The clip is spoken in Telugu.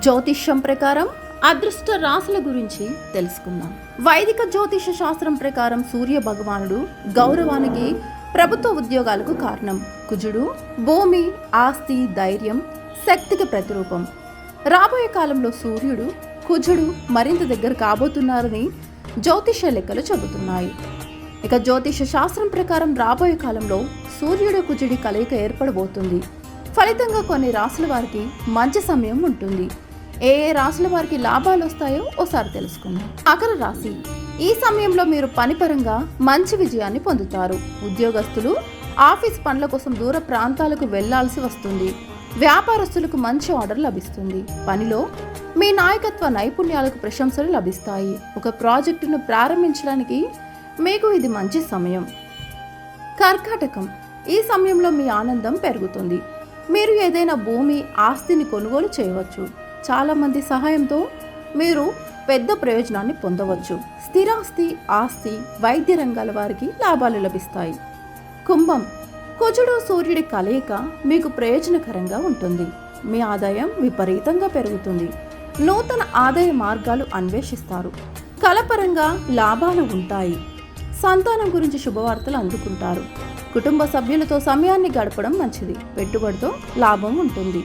జ్యోతిష్యం ప్రకారం అదృష్ట రాశుల గురించి తెలుసుకుందాం. వైదిక జ్యోతిష శాస్త్రం ప్రకారం సూర్య భగవానుడు గౌరవానికి ప్రభుత్వ ఉద్యోగాలకు కారణం. కుజుడు భూమి ఆస్తి ధైర్యం శక్తికి ప్రతిరూపం. రాబోయే కాలంలో సూర్యుడు కుజుడు మరింత దగ్గర కాబోతున్నారని జ్యోతిష లెక్కలు చెబుతున్నాయి. ఇక జ్యోతిష శాస్త్రం ప్రకారం రాబోయే కాలంలో సూర్యుడు కుజుడి కలయిక ఏర్పడబోతుంది. ఫలితంగా కొన్ని రాసుల వారికి మంచి సమయం ఉంటుంది. ఏ ఏ రాసుల వారికి లాభాలు వస్తాయో ఓసారి తెలుసుకుందాం. మకర రాశి. ఈ సమయంలో మీరు పనిపరంగా మంచి విజయాన్ని పొందుతారు. ఉద్యోగస్తులు ఆఫీస్ పనుల కోసం దూర ప్రాంతాలకు వెళ్ళాల్సి వస్తుంది. వ్యాపారస్తులకు మంచి ఆర్డర్ లభిస్తుంది. పనిలో మీ నాయకత్వ నైపుణ్యాలకు ప్రశంసలు లభిస్తాయి. ఒక ప్రాజెక్టును ప్రారంభించడానికి మీకు ఇది మంచి సమయం. కర్కాటకం. ఈ సమయంలో మీ ఆనందం పెరుగుతుంది. మీరు ఏదైనా భూమి ఆస్తిని కొనుగోలు చేయవచ్చు. చాలామంది సహాయంతో మీరు పెద్ద ప్రయోజనాన్ని పొందవచ్చు. స్థిరాస్తి ఆస్తి వైద్య రంగాల వారికి లాభాలు లభిస్తాయి. కుంభం కుజుడు సూర్యుడి కలయిక మీకు ప్రయోజనకరంగా ఉంటుంది. మీ ఆదాయం విపరీతంగా పెరుగుతుంది. నూతన ఆదాయ మార్గాలు అన్వేషిస్తారు. కలపరంగా లాభాలు ఉంటాయి. సంతానం గురించి శుభవార్తలు అందుకుంటారు. కుటుంబ సభ్యులతో సమయాన్ని గడపడం మంచిది. పెట్టుబడితో లాభం ఉంటుంది.